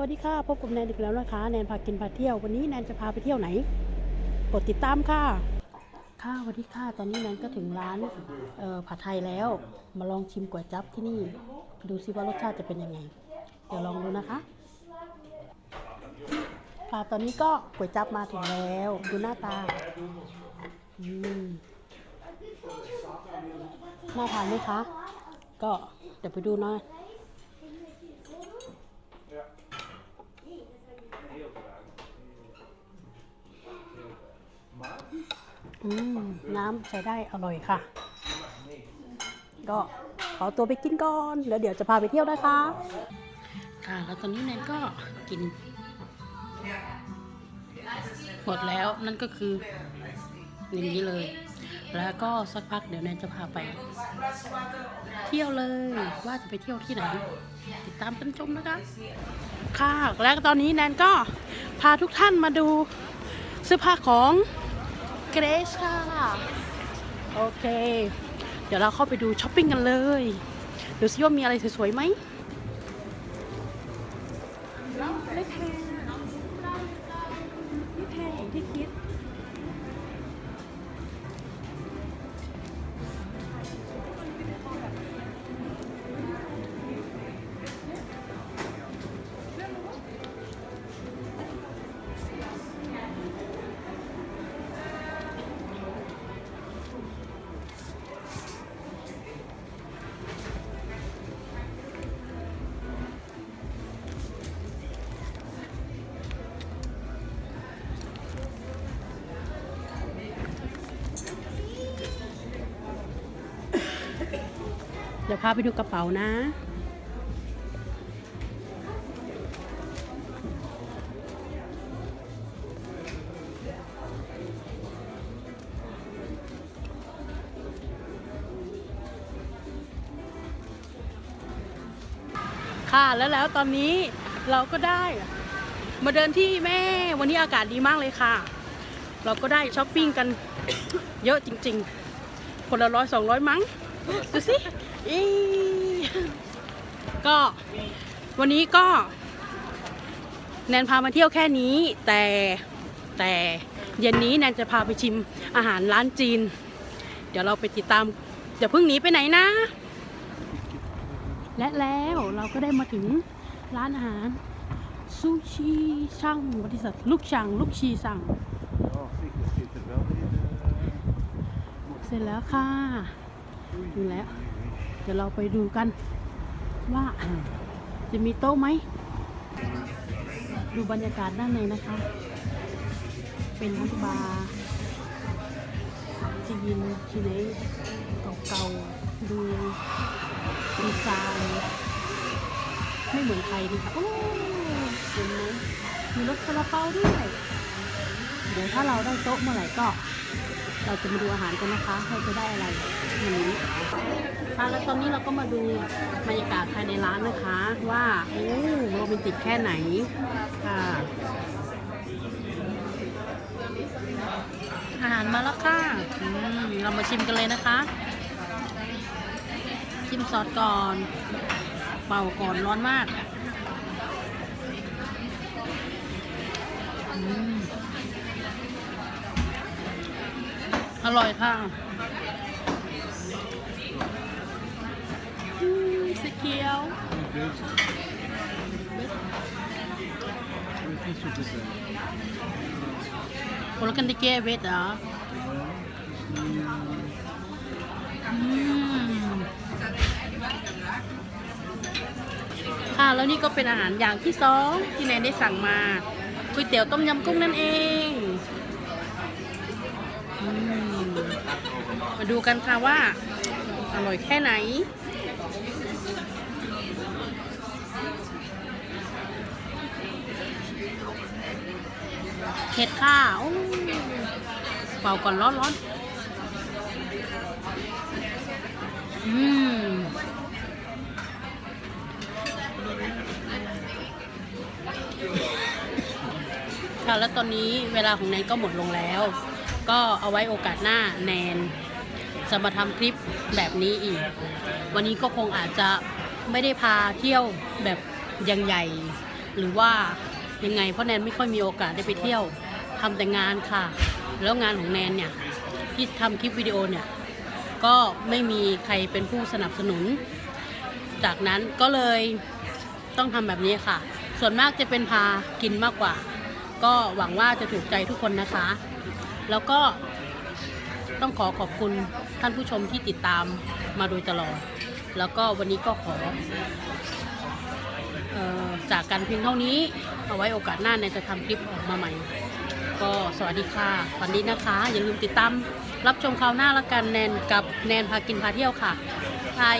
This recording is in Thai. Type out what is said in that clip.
วัสดีค่ะ พบกับแนนอีกแล้วนะคะ แนนพากินพาเที่ยว วันนี้แนนจะพาไปเที่ยวไหน กดติดตามค่ะ ค่ะสวัสดีค่ะ ตอนนี้แนนก็ถึงร้านออผัดไทยแล้ว มาลองชิมก๋วยจั๊บที่นี่ ดูซิว่ารสชาติจะเป็นยังไง เดี๋ยวลองดูนะคะ ค่ะ ตอนนี้ก็ก๋วยจั๊บมาถึงแล้ว ดูหน้าตา อืม น่าทานไหมคะ ก็เดี๋ยวไปดูหน่อย อืมน้ำใช้ได้อร่อยค่ะ ก็ขอตัวไปกินก่อนแล้วเดี๋ยวจะพาไปเที่ยวนะคะ ค่ะแล้วตอนนี้แนนก็กินหมดแล้วนั่นก็คืออย่างนี้เลย แล้วก็สักพักเดี๋ยวแนนจะพาไป เที่ยวเลยว่าจะไปเที่ยวที่ไหน ติดตามกันชมนะคะ ค่ะแล้วตอนนี้แนนก็พาทุกท่านมาดูเสื้อผ้าของ เกรซค่ะ โอเค เดี๋ยวเราเข้าไปดูช้อปปิ้งกันเลยดูซิว่ามีอะไรสวยๆไหมไม่แพงไม่แพงอย่างที่คิด เดี๋ยวพาไปดูกระเป๋านะ ค่ะแล้วแล้วตอนนี้เราก็ได้มาเดินที่แม่วันนี้อากาศดีมากเลยค่ะ เราก็ได้ช้อปปิ้งกันเยอะจริง ๆ คนละร้อยสองร้อยมั้งดูสิ อีก็วันนี้ก็ แนนพามาเที่ยวแค่นี้ แต่แต่เย็นนี้แนนจะพาไปชิมอาหารร้านจีน เดี๋ยวเราไปติดตามอย่าเพิ่งหนีไปไหนนะ และแล้วเราก็ได้มาถึงร้านอาหารซูชิช่างบริษัทลูกช่างลูกชีสั่งเสร็จแล้วค่ะถึงแล้ว ดี๋ยวเราไปดูกันว่าจะมีโต๊ะไหม ดูบรรยากาศด้านในนะคะ เป็นร้านบาร์จีนชิเนเก่าๆ ดูดีไซน์ไม่เหมือนไทยดีค่ะ โอ้เห็นไหมมีรถซาลาเปาด้วย เดี๋ยวถ้าเราได้โต๊ะเมื่อไหร่ก็ เราจะมาดูอาหารกันนะคะเราจะได้อะไรวันนี้ค่ะแล้วตอนนี้เราก็มาดูบรรยากาศภายในร้านนะคะ ว่าโอ้โรแมนติกแค่ไหนค่ะอาหารมาแล้วค่ะเรามาชิมกันเลยนะคะ ชิมซอสก่อน เป่าก่อนร้อนมาก อร่อยค่ะอืมสีเขียว Het is zo te zijn. คนละกันติเกเวทเหรออืมค่ะแล้วนี่ก็เป็นอาหารอย่างที่สองที่แนนได้สั่งมาก๋วยเตี๋ยวต้มยำกุ้งนั่นเอง มาดูกันค่ะว่า อร่อยแค่ไหนเห็ดค่ะโอ้เป่าก่อนร้อนร้อนอืมค่ะแล้วตอนนี้เวลาของแนนก็หมดลงแล้ว ก็เอาไว้โอกาสหน้าแนน จะมาทำคลิปแบบนี้อีก วันนี้ก็คงอาจจะไม่ได้พาเที่ยวแบบยังใหญ่ หรือว่ายังไงเพราะแนนไม่ค่อยมีโอกาสได้ไปเที่ยวทำแต่งานค่ะ แล้วงานของแนนเนี่ยที่ทำคลิปวิดีโอเนี่ยก็ไม่มีใครเป็นผู้สนับสนุน จากนั้นก็เลยต้องทำแบบนี้ค่ะ ส่วนมากจะเป็นพากินมากกว่า ก็หวังว่าจะถูกใจทุกคนนะคะ แล้วก็ต้องขอขอบคุณ ท่านผู้ชมที่ติดตามมาโดยตลอด แล้วก็วันนี้ก็ขอออจากกันเพียงเท่านี้ เอาไว้โอกาสหน้าแนนจะทำคลิปออกมาใหม่ ก็สวัสดีค่ะฝันดีนะคะ อย่าลืมติดตามรับชมคราวหน้าละกันแนนกับแนนพากินพาเที่ยวค่ะบาย